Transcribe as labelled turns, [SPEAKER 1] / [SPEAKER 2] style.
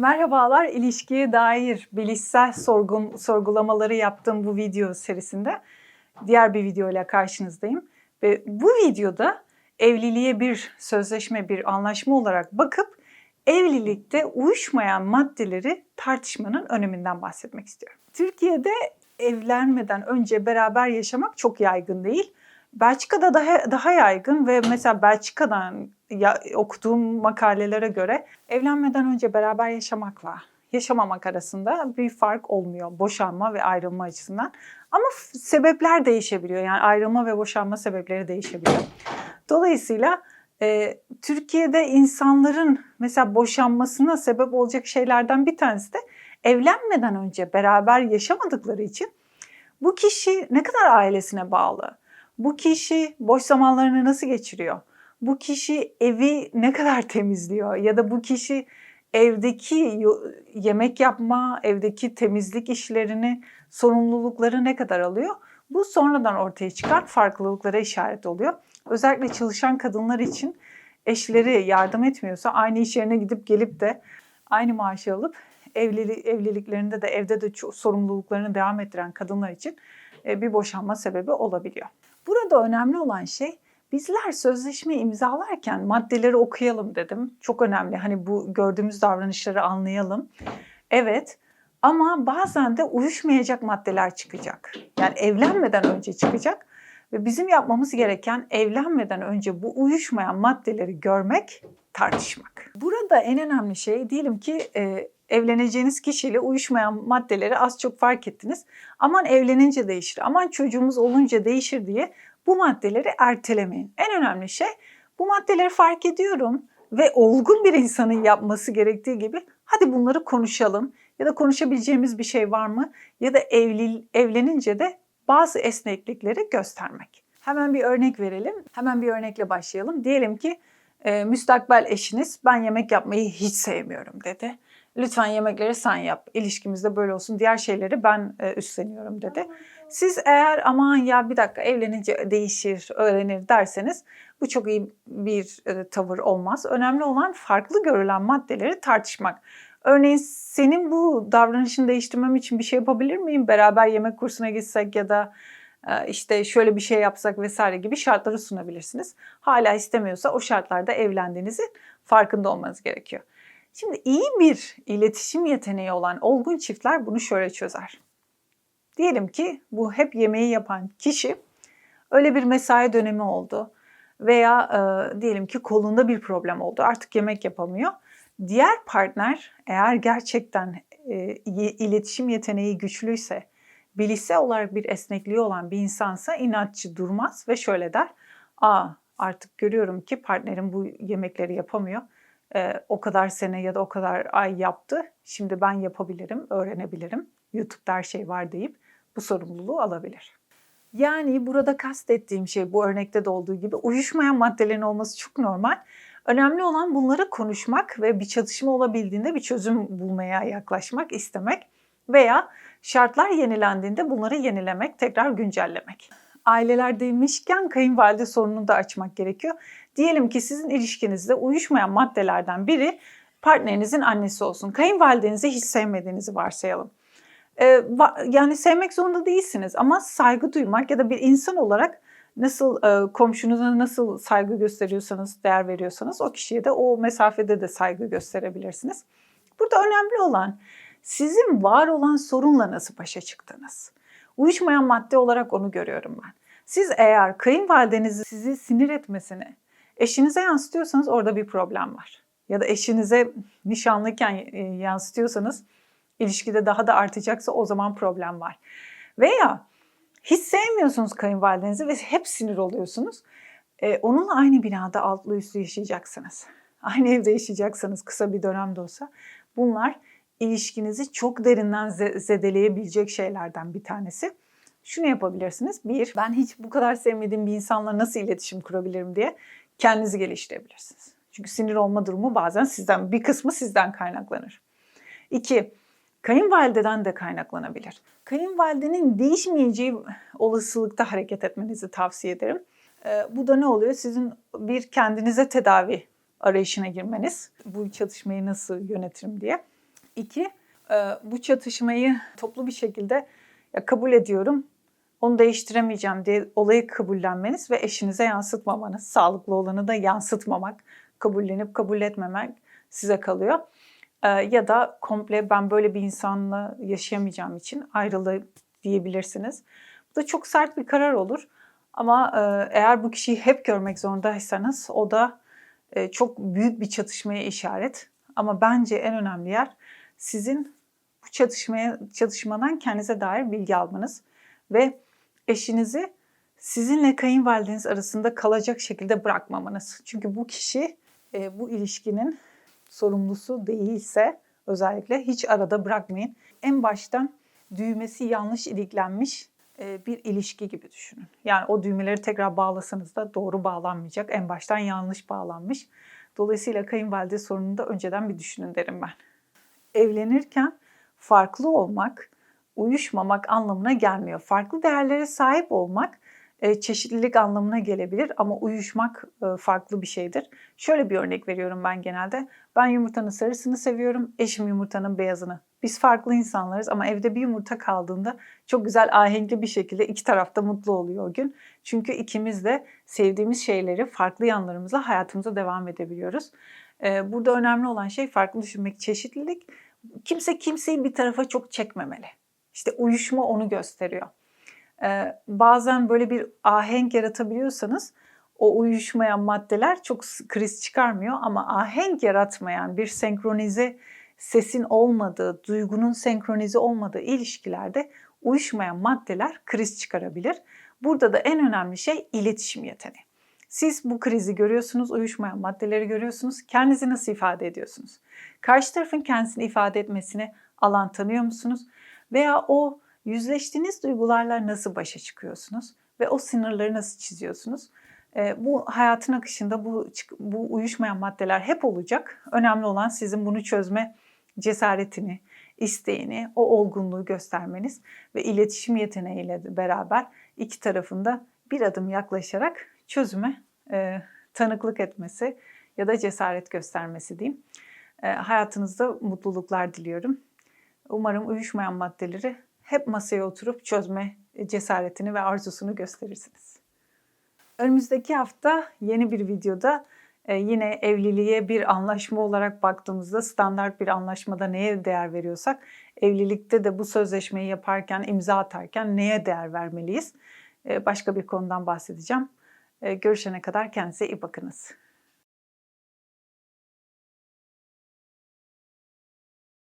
[SPEAKER 1] Merhabalar, ilişkiye dair bilişsel sorgun, sorgulamaları yaptığım bu video serisinde diğer bir video ile karşınızdayım. Ve bu videoda evliliğe bir sözleşme, bir anlaşma olarak bakıp evlilikte uyuşmayan maddeleri tartışmanın öneminden bahsetmek istiyorum. Türkiye'de evlenmeden önce beraber yaşamak çok yaygın değil. Belçika'da daha daha yaygın ve mesela Belçika'dan ya, okuduğum makalelere göre evlenmeden önce beraber yaşamakla yaşamamak arasında bir fark olmuyor boşanma ve ayrılma açısından. Ama sebepler değişebiliyor. Yani ayrılma ve boşanma sebepleri değişebiliyor. Dolayısıyla e, Türkiye'de insanların mesela boşanmasına sebep olacak şeylerden bir tanesi de evlenmeden önce beraber yaşamadıkları için bu kişi ne kadar ailesine bağlı? Bu kişi boş zamanlarını nasıl geçiriyor? Bu kişi evi ne kadar temizliyor? Ya da bu kişi evdeki yemek yapma, evdeki temizlik işlerini, sorumlulukları ne kadar alıyor? Bu sonradan ortaya çıkan farklılıklara işaret oluyor. Özellikle çalışan kadınlar için eşleri yardım etmiyorsa aynı iş yerine gidip gelip de aynı maaşı alıp evlilik, evliliklerinde de evde de sorumluluklarını devam ettiren kadınlar için e, bir boşanma sebebi olabiliyor. Burada önemli olan şey bizler sözleşme imzalarken maddeleri okuyalım dedim. Çok önemli. Hani bu gördüğümüz davranışları anlayalım. Evet ama bazen de uyuşmayacak maddeler çıkacak. Yani evlenmeden önce çıkacak ve bizim yapmamız gereken evlenmeden önce bu uyuşmayan maddeleri görmek, tartışmak. Burada en önemli şey diyelim ki e, evleneceğiniz kişiyle uyuşmayan maddeleri az çok fark ettiniz. Aman evlenince değişir, aman çocuğumuz olunca değişir diye bu maddeleri ertelemeyin. En önemli şey bu maddeleri fark ediyorum ve olgun bir insanın yapması gerektiği gibi hadi bunları konuşalım ya da konuşabileceğimiz bir şey var mı ya da evli, evlenince de bazı esneklikleri göstermek. Hemen bir örnek verelim. Hemen bir örnekle başlayalım. Diyelim ki e, müstakbel eşiniz ben yemek yapmayı hiç sevmiyorum dedi. Lütfen yemekleri sen yap. İlişkimizde böyle olsun. Diğer şeyleri ben e, üstleniyorum dedi. Siz eğer aman ya bir dakika evlenince değişir, öğrenir derseniz bu çok iyi bir e, tavır olmaz. Önemli olan farklı görülen maddeleri tartışmak. Örneğin senin bu davranışını değiştirmem için bir şey yapabilir miyim? Beraber yemek kursuna gitsek ya da e, işte şöyle bir şey yapsak vesaire gibi şartları sunabilirsiniz. Hala istemiyorsa o şartlarda evlendiğinizin farkında olmanız gerekiyor. Şimdi iyi bir iletişim yeteneği olan olgun çiftler bunu şöyle çözer. Diyelim ki bu hep yemeği yapan kişi öyle bir mesai dönemi oldu veya e, diyelim ki kolunda bir problem oldu artık yemek yapamıyor. Diğer partner eğer gerçekten e, iletişim yeteneği güçlüyse, bilişsel olarak bir esnekliği olan bir insansa inatçı durmaz ve şöyle der. Aa artık görüyorum ki partnerim bu yemekleri yapamıyor. E, o kadar sene ya da o kadar ay yaptı. Şimdi ben yapabilirim, öğrenebilirim. YouTube'da her şey var deyip bu sorumluluğu alabilir. Yani burada kastettiğim şey bu örnekte de olduğu gibi uyuşmayan maddelerin olması çok normal. Önemli olan bunları konuşmak ve bir çatışma olabildiğinde bir çözüm bulmaya yaklaşmak, istemek veya şartlar yenilendiğinde bunları yenilemek, tekrar güncellemek. Aileler demişken kayınvalide sorununu da açmak gerekiyor. Diyelim ki sizin ilişkinizde uyuşmayan maddelerden biri partnerinizin annesi olsun. Kayınvalidenizi hiç sevmediğinizi varsayalım. Ee, yani sevmek zorunda değilsiniz ama saygı duymak ya da bir insan olarak nasıl e, komşunuza nasıl saygı gösteriyorsanız, değer veriyorsanız o kişiye de o mesafede de saygı gösterebilirsiniz. Burada önemli olan sizin var olan sorunla nasıl başa çıktınız. Uyuşmayan madde olarak onu görüyorum ben. Siz eğer kayınvalidenizi sizi sinir etmesini eşinize yansıtıyorsanız orada bir problem var. Ya da eşinize nişanlıyken e, yansıtıyorsanız ilişkide daha da artacaksa o zaman problem var. Veya hiç sevmiyorsunuz kayınvalidenizi ve hep sinir oluyorsunuz. Ee, onunla aynı binada altlı üstlü yaşayacaksınız. Aynı evde yaşayacaksanız kısa bir dönemde olsa bunlar ilişkinizi çok derinden ze- zedeleyebilecek şeylerden bir tanesi. Şunu yapabilirsiniz. Bir, ben hiç bu kadar sevmediğim bir insanla nasıl iletişim kurabilirim diye kendinizi geliştirebilirsiniz. Çünkü sinir olma durumu bazen sizden, bir kısmı sizden kaynaklanır. İki, kayınvalideden de kaynaklanabilir. Kayınvalidenin değişmeyeceği olasılıkta hareket etmenizi tavsiye ederim. Ee, bu da ne oluyor? Sizin bir kendinize tedavi arayışına girmeniz. Bu çatışmayı nasıl yönetirim diye. İki, e, bu çatışmayı toplu bir şekilde ya kabul ediyorum, onu değiştiremeyeceğim diye olayı kabullenmeniz ve eşinize yansıtmamanız, sağlıklı olanı da yansıtmamak, kabullenip kabul etmemek size kalıyor. Ee, ya da komple ben böyle bir insanla yaşayamayacağım için ayrılı diyebilirsiniz. Bu da çok sert bir karar olur. Ama e, eğer bu kişiyi hep görmek zorundaysanız o da e, çok büyük bir çatışmaya işaret. Ama bence en önemli yer sizin bu çatışmaya çatışmadan kendinize dair bilgi almanız ve eşinizi sizinle kayınvalideniz arasında kalacak şekilde bırakmamanız. Çünkü bu kişi e, bu ilişkinin sorumlusu değilse özellikle hiç arada bırakmayın. En baştan düğmesi yanlış iliklenmiş e, bir ilişki gibi düşünün. Yani o düğmeleri tekrar bağlasanız da doğru bağlanmayacak. En baştan yanlış bağlanmış. Dolayısıyla kayınvalide sorununu da önceden bir düşünün derim ben. Evlenirken farklı olmak, uyuşmamak anlamına gelmiyor. Farklı değerlere sahip olmak e, çeşitlilik anlamına gelebilir ama uyuşmak e, farklı bir şeydir. Şöyle bir örnek veriyorum ben genelde. Ben yumurtanın sarısını seviyorum, eşim yumurtanın beyazını. Biz farklı insanlarız ama evde bir yumurta kaldığında çok güzel ahenkli bir şekilde iki tarafta mutlu oluyor o gün. Çünkü ikimiz de sevdiğimiz şeyleri farklı yanlarımızla hayatımıza devam edebiliyoruz. Burada önemli olan şey farklı düşünmek, çeşitlilik. Kimse kimseyi bir tarafa çok çekmemeli. İşte uyuşma onu gösteriyor. Bazen böyle bir ahenk yaratabiliyorsanız o uyuşmayan maddeler çok kriz çıkarmıyor ama ahenk yaratmayan bir senkronize sesin olmadığı, duygunun senkronize olmadığı ilişkilerde uyuşmayan maddeler kriz çıkarabilir. Burada da en önemli şey iletişim yeteneği. Siz bu krizi görüyorsunuz, uyuşmayan maddeleri görüyorsunuz. Kendinizi nasıl ifade ediyorsunuz? Karşı tarafın kendisini ifade etmesine alan tanıyor musunuz? Veya o yüzleştiğiniz duygularla nasıl başa çıkıyorsunuz ve o sınırları nasıl çiziyorsunuz? E, bu hayatın akışında bu bu uyuşmayan maddeler hep olacak. Önemli olan sizin bunu çözme cesaretini, isteğini, o olgunluğu göstermeniz ve iletişim yeteneğiyle beraber iki tarafında bir adım yaklaşarak çözüme e, tanıklık etmesi ya da cesaret göstermesi diyeyim. E, hayatınızda mutluluklar diliyorum. Umarım uyuşmayan maddeleri hep masaya oturup çözme cesaretini ve arzusunu gösterirsiniz. Önümüzdeki hafta yeni bir videoda e, yine evliliğe bir anlaşma olarak baktığımızda standart bir anlaşmada neye değer veriyorsak evlilikte de bu sözleşmeyi yaparken, imza atarken neye değer vermeliyiz? E, başka bir konudan bahsedeceğim. E, görüşene kadar kendinize iyi bakınız.